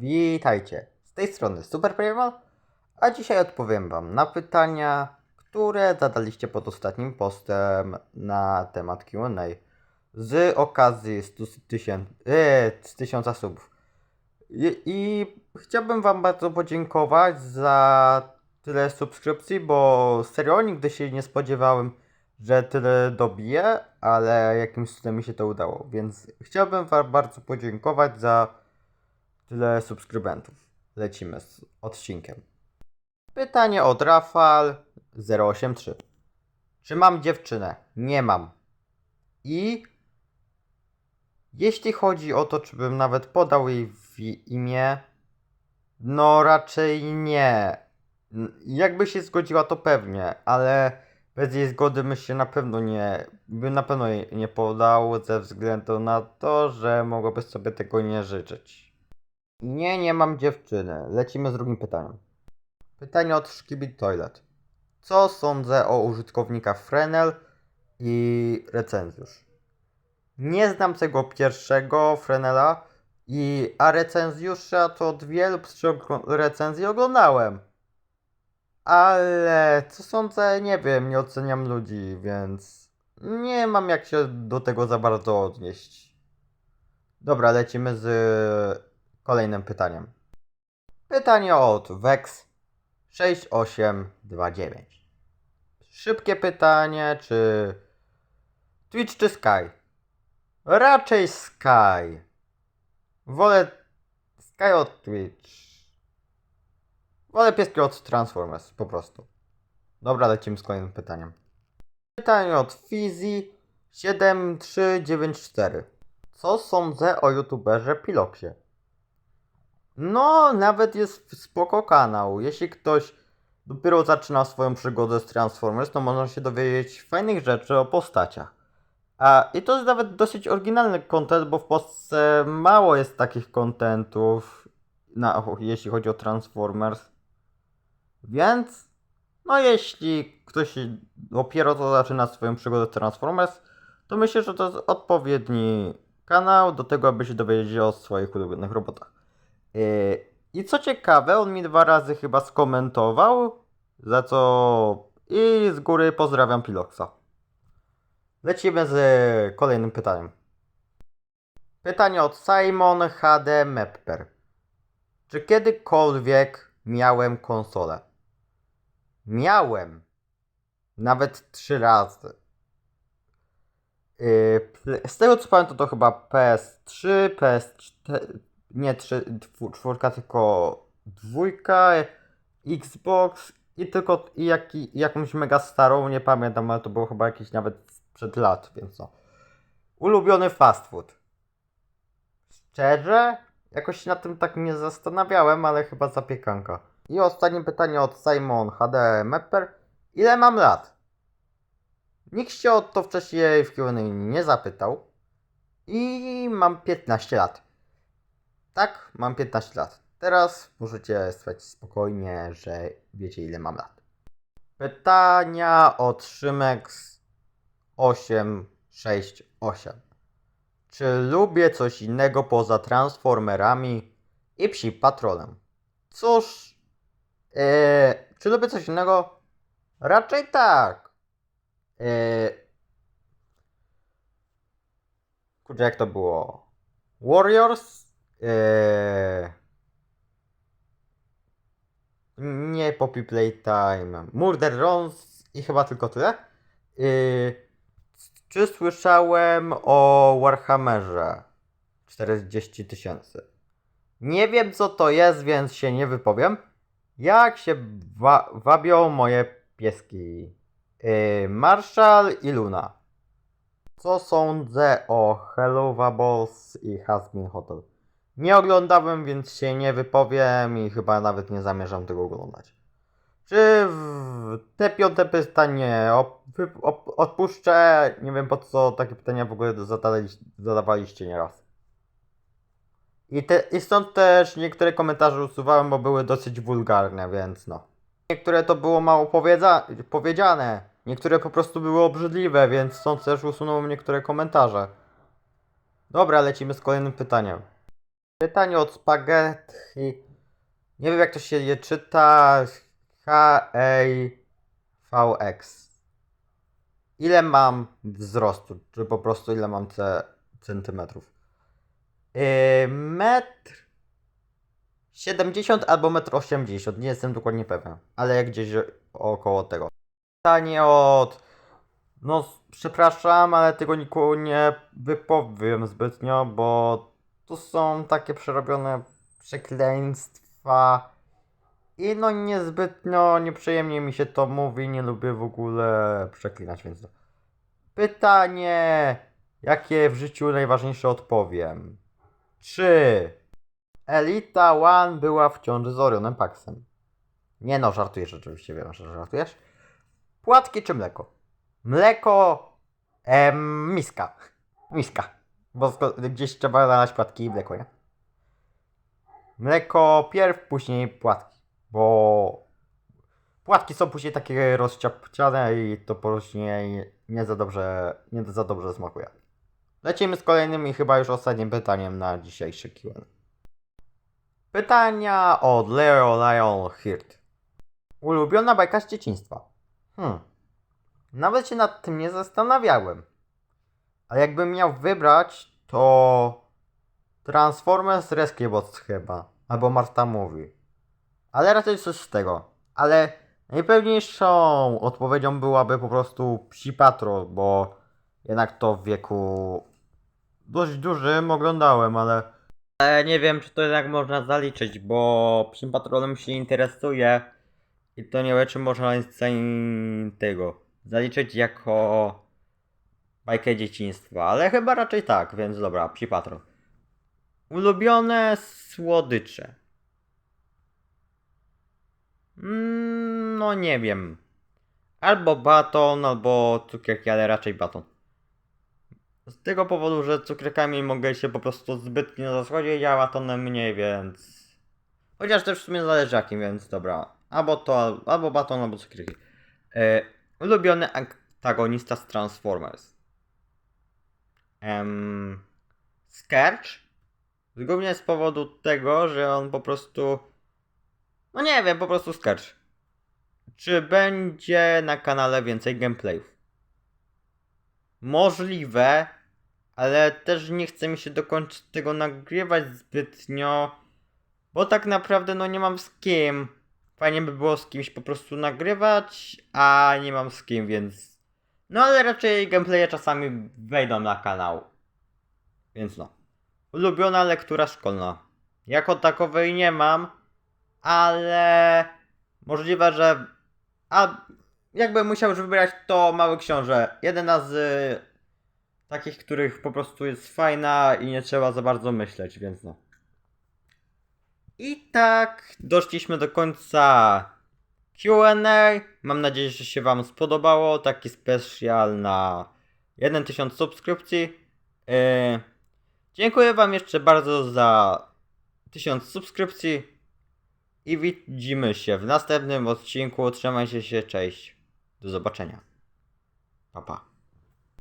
Witajcie, z tej strony Super Primal, a dzisiaj odpowiem Wam na pytania, które zadaliście pod ostatnim postem na temat Q&A z okazji 100 tysięcy, e, z 1000 subów. I, I chciałbym Wam bardzo podziękować za tyle subskrypcji, bo serio nigdy się nie spodziewałem, że tyle dobiję, ale jakimś cudem mi się to udało, więc chciałbym Wam bardzo podziękować za tyle subskrybentów. Lecimy z odcinkiem. Pytanie od Rafal 083. Czy mam dziewczynę? Nie mam. I jeśli chodzi o to, czy bym nawet podał jej imię, no raczej nie. Jakby się zgodziła, to pewnie, ale bez jej zgody się na pewno nie, bym na pewno jej nie podał ze względu na to, że mogłaby sobie tego nie życzyć. Nie, nie mam dziewczyny. Lecimy z drugim pytaniem. Pytanie od Szkibit Toilet. Co sądzę o użytkownikach Frenel i recenzjusz? Nie znam tego pierwszego Frenela, i, a recenzjusza to dwie lub trzy recenzje oglądałem. Ale co sądzę, nie wiem, nie oceniam ludzi, więc nie mam jak się do tego za bardzo odnieść. Dobra, lecimy z kolejnym pytaniem. Pytanie od Vex 6829. Szybkie pytanie, czy Twitch czy Sky? Raczej Sky. Wolę Sky od Twitch. Wolę pieski od Transformers, po prostu. Dobra, lecimy z kolejnym pytaniem. Pytanie od Fizi 7394. Co sądzę o youtuberze Piloksie? No, nawet jest spoko kanał. Jeśli ktoś dopiero zaczyna swoją przygodę z Transformers, to można się dowiedzieć fajnych rzeczy o postaciach. A, I to jest nawet dosyć oryginalny content, bo w Polsce mało jest takich contentów, na, jeśli chodzi o Transformers. Więc, no jeśli ktoś dopiero to zaczyna swoją przygodę z Transformers, to myślę, że to jest odpowiedni kanał do tego, aby się dowiedzieć o swoich ulubionych robotach. Yy, I co ciekawe, on mi dwa razy chyba skomentował, za co i z góry pozdrawiam Piloxa. Lecimy z kolejnym pytaniem. Pytanie od Simon HD Mepper. Czy kiedykolwiek miałem konsolę? Miałem. Nawet trzy razy. Ple- z tego co pamiętam to chyba PS3, PS4, nie 3, czwórka, tylko dwójka, Xbox i tylko i jaki, jakąś mega starą, nie pamiętam, ale to było chyba jakieś nawet przed lat, więc no. Ulubiony fast food. Szczerze? Jakoś się nad tym tak nie zastanawiałem, ale chyba zapiekanka. I ostatnie pytanie od Simon HD Mepper. Ile mam lat? Nikt się o to wcześniej w Q&A nie zapytał. I mam 15 lat. Tak, mam 15 lat. Teraz możecie spać spokojnie, że wiecie ile mam lat. Pytania od Szymex 868. Czy lubię coś innego poza Transformerami i Psi Patrolem? Cóż, e, czy lubię coś innego? Raczej tak. E, kurczę, jak to było? Warriors? E, nie Poppy Playtime. Murder Runs i chyba tylko tyle. Yy, czy słyszałem o Warhammerze 40 tysięcy? Nie wiem co to jest, więc się nie wypowiem. Jak się wa- wabią moje pieski? Yy, Marshall i Luna. Co sądzę o Hello Balls i Hasbin Hotel? Nie oglądałem, więc się nie wypowiem i chyba nawet nie zamierzam tego oglądać. Czy te piąte pytanie op- op- odpuszczę? Nie wiem po co takie pytania w ogóle zadawaliście nieraz. I, te, I stąd też niektóre komentarze usuwałem, bo były dosyć wulgarne, więc no. Niektóre to było mało powiedza- powiedziane, niektóre po prostu były obrzydliwe, więc stąd też usunąłem niektóre komentarze. Dobra, lecimy z kolejnym pytaniem. Pytanie od spaghetti. Nie wiem jak to się je czyta. H-A-V-X. Ile mam wzrostu? Czy po prostu ile mam ce centymetrów? Yy, metr 70 albo metr 80. Nie jestem dokładnie pewien. Ale jak gdzieś około tego. Pytanie od. No, przepraszam, ale tego nikomu nie wypowiem zbytnio, bo to są takie przerobione przekleństwa. I no niezbytnio nieprzyjemnie mi się to mówi, nie lubię w ogóle przeklinać, więc. Pytanie, jakie w życiu najważniejsze odpowiem. Czy Elita One była w ciąży z Orionem Paxem? Nie no, żartujesz oczywiście, wiem, że żartujesz. Płatki czy mleko? Mleko, em, miska. Miska. Bo gdzieś trzeba znaleźć płatki i mleko, nie? Mleko pierw, później płatki. Bo płatki są później takie rozciapciane i to później nie za dobrze, nie za dobrze smakuje. Lecimy z kolejnym i chyba już ostatnim pytaniem na dzisiejszy Q&A. Pytania od Leo Lion Hirt. Ulubiona bajka z dzieciństwa. Hmm. Nawet się nad tym nie zastanawiałem. Ale jakbym miał wybrać, to Transformers Rescue Bots chyba. Albo Marta mówi. Ale raczej coś z tego. Ale najpewniejszą odpowiedzią byłaby po prostu Psi Patrol, bo jednak to w wieku dość dużym oglądałem, ale... Ale nie wiem, czy to jednak można zaliczyć, bo Psim Patrolem się interesuje i to nie wiem, czy można z tego zaliczyć jako bajkę dzieciństwa, ale chyba raczej tak, więc dobra, Psi. Ulubione słodycze. Mm, no nie wiem. Albo baton, albo cukierki, ale raczej baton. Z tego powodu, że cukierkami mogę się po prostu zbytnio zasłodzić, a batonem mniej, więc... Chociaż też w sumie zależy jakim, więc dobra. Albo to, al- albo baton, albo cukierki. E, ulubiony antagonista z Transformers. Em, Scourge? Głównie z powodu tego, że on po prostu... No nie wiem, po prostu Scourge. Czy będzie na kanale więcej gameplayów? Możliwe, ale też nie chce mi się dokończyć tego nagrywać zbytnio, bo tak naprawdę no nie mam z kim. Fajnie by było z kimś po prostu nagrywać, a nie mam z kim, więc... No ale raczej gameplaye czasami wejdą na kanał. Więc no. Ulubiona lektura szkolna. Jako takowej nie mam, ale możliwe, że. A jakbym musiał już wybrać, to Mały Książę. Jedna z y, takich, których po prostu jest fajna i nie trzeba za bardzo myśleć, więc no. I tak doszliśmy do końca QA. Mam nadzieję, że się Wam spodobało. Taki specjal na 1000 subskrypcji. Yy, dziękuję Wam jeszcze bardzo za 1000 subskrypcji. I widzimy się w następnym odcinku. Trzymajcie się, cześć. Do zobaczenia. Pa, pa.